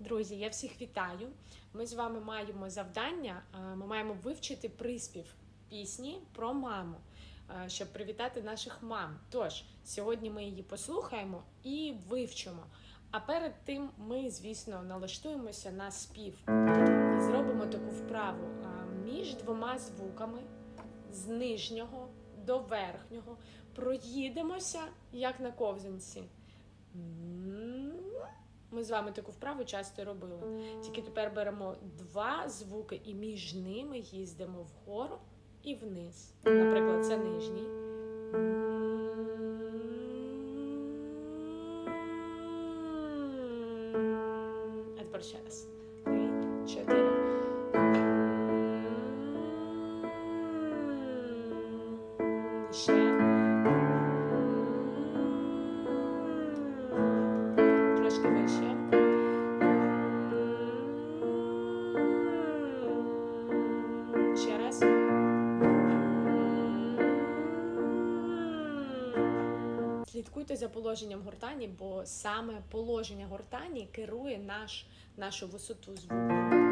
Друзі, я всіх вітаю. Ми з вами маємо завдання. е, Ми маємо вивчити приспів пісні про маму, е, щоб привітати наших мам. Тож сьогодні ми її послухаємо і вивчимо. А перед тим ми, звісно, налаштуємося на спів і зробимо таку вправу е, між двома звуками з нижнього до верхнього. Проїдемося як на ковзанці. Ми з вами таку вправу часто робили. Тільки тепер беремо два звуки і між ними їздимо вгору і вниз. Наприклад, це нижній. Трошки вище. Ще раз. Слідкуйте за положенням гортані, бо саме положення гортані керує наш, нашу висоту звуку.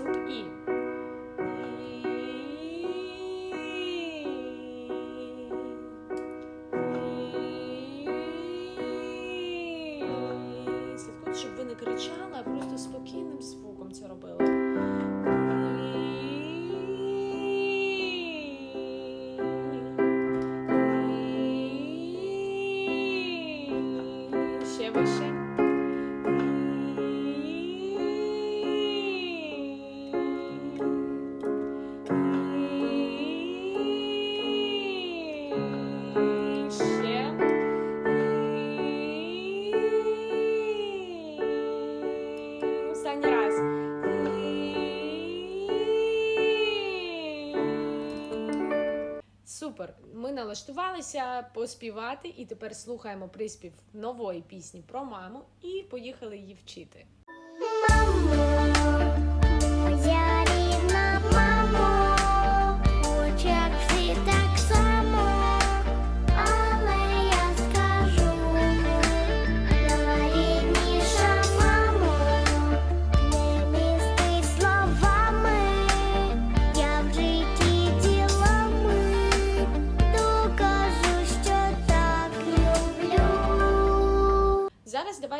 Звук І. Слідкуйте, щоб ви не кричали, а просто спокійним звуком це робили. Ще вище. Останній раз. Супер. Ми налаштувалися поспівати і тепер слухаємо приспів нової пісні про маму і поїхали її вчити. Мамо,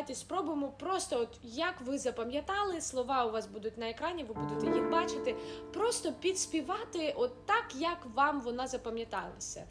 давайте спробуємо просто, от як ви запам'ятали, слова у вас будуть на екрані, ви будете їх бачити. Просто підспівати от так, як вам вона запам'яталася.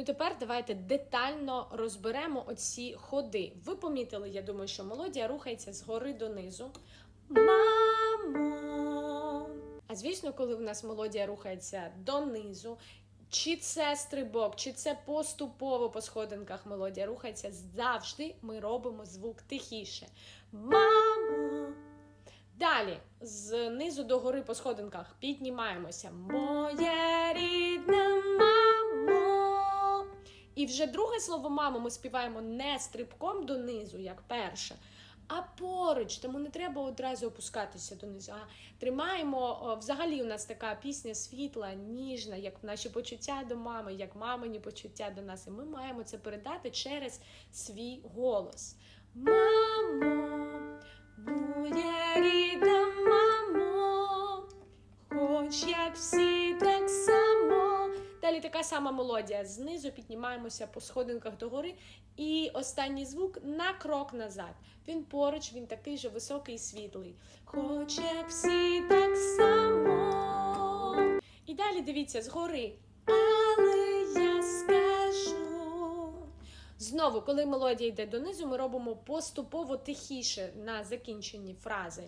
Ну тепер давайте детально розберемо оці ходи. Ви помітили, я думаю, що мелодія рухається згори донизу. Мамо. А звісно, коли в нас мелодія рухається донизу, чи це стрибок, чи це поступово по сходинках мелодія рухається, завжди ми робимо звук тихіше. Мамо. Далі, знизу до гори по сходинках піднімаємося. Моя І вже друге слово мамо ми співаємо не стрибком донизу, як перше, а поруч, тому не треба одразу опускатися донизу. А тримаємо. Взагалі, у нас така пісня світла, ніжна, як наші почуття до мами, як мамині почуття до нас. І ми маємо це передати через свій голос. Мамо, моя рідна мамо, хоч як всі. Далі така сама мелодія. Знизу піднімаємося по сходинках догори. І останній звук на крок назад. Він поруч, він такий же високий і світлий. Хоч як всі так само. І далі дивіться згори. Але я скажу. Знову, коли мелодія йде донизу, ми робимо поступово тихіше на закінченні фрази.